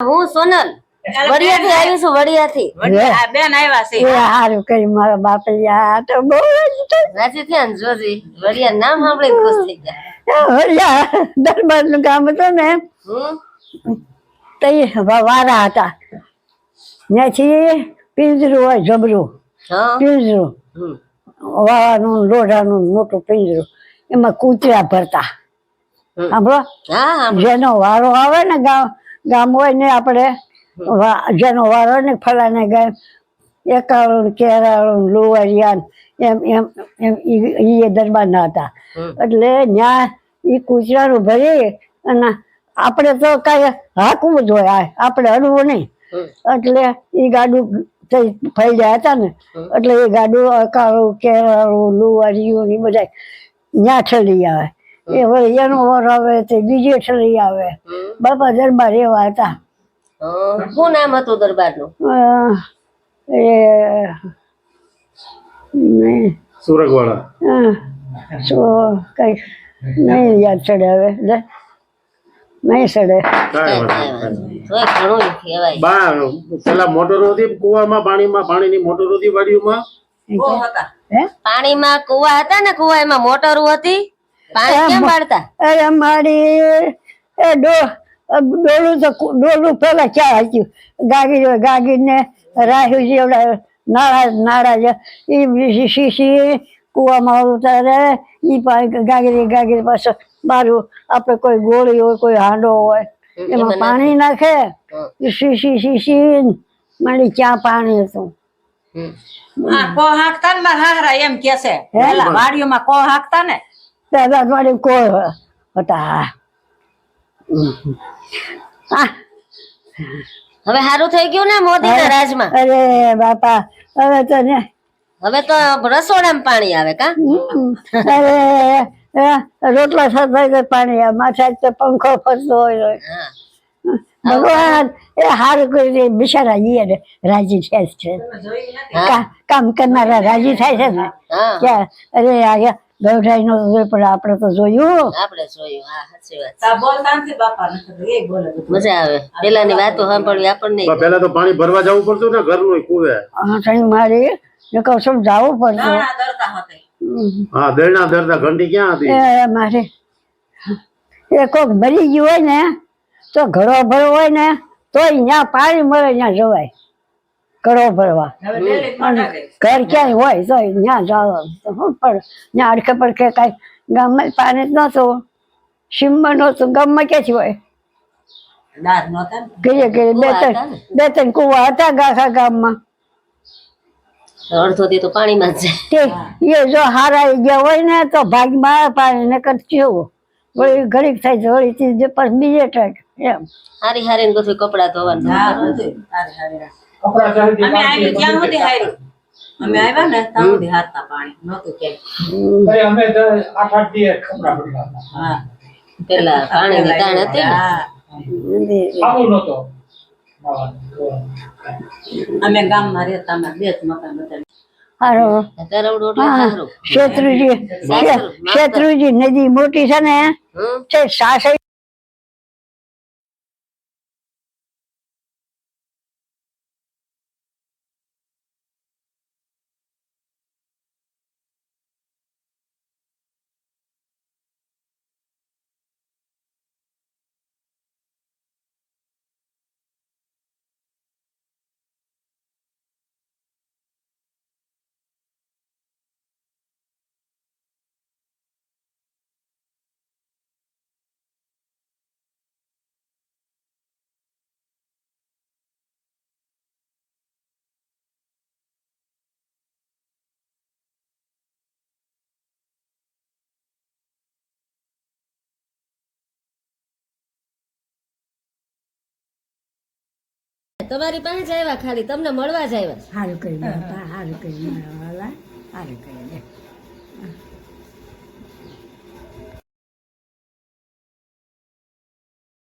હું સોનલ. વડિયાથી આવી છું વડિયાથી. બેન આવ્યા છે. એ હારું કરી મારા બાપલિયા તો બહુ રાજી થયા જોજી. વડિયા નામ સાંભળીને ખુશ થઈ ગયા. હરિયા દરબારનું કામ હતું ને તે વારા હતા. ત્યાંથી પિંજરું હોય જબરું. પિંજરું. વાવાનું લોઢાનું મોટું પિંજરું. એમાં કૂતરા ભરતા. સાંભળો? હા હા જેનો વારો આવે ને ગામ ગામ હોય ને આપણે જેનો વારો ને ફલાને ગામ એકાળું કેરાળું લુવારિયાન એમ એમ એમ ઈ એ દરબારના હતા. એટલે ત્યાં ઈ કૂચરાનું ભરી અને આપણે તો કાંઈ હાકવું જ હોય આપણે હરવું નહીં. એટલે ઈ ગાડું થઈ ફેલ્યા હતા ને એટલે એ ગાડું અકાળું કેરાળું લુવારિયું ને બધા ત્યાં ઠલી આવે. એ વળી એનો વર આવે તે બીજે ઠલી આવે. બાપા દરબાર એવા હતા. શું નામ હતું દરબારનું? નું એ નહીં સુરગવાળા. કઈ નહીં યાદ ચડે હવે નહીં બા પેલા મોટરો હતી કુવામાં પાણીમાં પાણીની મોટરો હતી વાડીઓમાં? હતા? હે? પાણીમાં કુવા હતા ને કુવા એમાં મોટરો હતી? પાણી કેમ પાડતા? અરે મારી એ ડો ડોલું તો ડોલું પેલા ક્યાં હતું ગાગી ગાગી ને જેવડા નાળા નાળા જે શીશી કુવામાં ઉતારે ઈ ગાગરી ગાગરી પાસે બારું આપણે કોઈ ગોળી હોય કોઈ હાંડો હોય એમાં પાણી નાખે. ઈ શીશી શીશી મારી ક્યાં પાણી હતું. આ કો હાંકતા ને મારા એમ કે છે. વાડીઓમાં કો હાંકતા ને? દાદા મારી કોઈ હતા હવે સારું થઈ ગયું ને મોદીના રાજમાં અરે બાપા હવે તો ને હવે તો રસોડામાં પાણી આવે કા? અરે રોટલા સાથે પાણી આવે માથા તો પંખો ફરતો હોય ભગવાન એ હારું કરી દે બિચારા ઈ એને રાજી થાય છે. કામ કરનારા રાજી થાય છે ને? અરે આ નો જોયું પણ આપણે તો જોયું. આપણે જોયું હા સાચી વાત તા બોલતા નથી બાપા નથી એ બોલે મજા આવે. પેલાની વાતો સાંભળવી આપણને. પેલા તો પાણી ભરવા જવું પડતું ને ઘરનું કુવે. હા તઈ મારી ને કહું છું જવું નાના હતા. હા ઘંટી ક્યાં હતી? એ મારે એ કોક મરી ગયું હોય ને તો ઘડો ભરો હોય ને તો અહીંયા પાણી મળે ત્યાં જવાય. ઘડો ભરવા. ઘર ક્યાંય હોય તો ત્યાં જાઓ. શું પણ ત્યાં અડખે પડખે કાંઈ ગામમાં પાણી જ નહોતું. સીમમાં નહોતું. ગામમાં ક્યાંથી હોય? ઘરે ઘરે બે ત્રણ બે ત્રણ કુવા હતા ગાખા ગામમાં. અડધો તો પાણીમાં જ એ જો હારાઈ ગયા હોય ને તો ભાગમાં પાણી ને કેવું વળી ઘડીક થાય છે વળી બીજે ઠેક એમ. હારી હારી બધું કપડા ધોવાનું હારે હારે હારે. અમે આવી ત્યાં સુધી હાર્યું. અમે આવ્યા ને ત્યાં સુધી હારતા પાણી. નહોતું ક્યાંય અમે આઠ આઠ દિવસ કપડા પડ્યા હા. પેલા પાણીની તાણ હતી ને સાબુ આવું નહોતો. અમે ગામમાં રહેતા અમે બે જ મકાન હતા હારો. શેત્રુજી. શેત્રુજી નદી મોટી છે ને હમ. તમારી પાસે જ આવ્યા ખાલી, તમને મળવા જ આવ્યા સારું કરી બાપા, હારું કરી વાલા કરી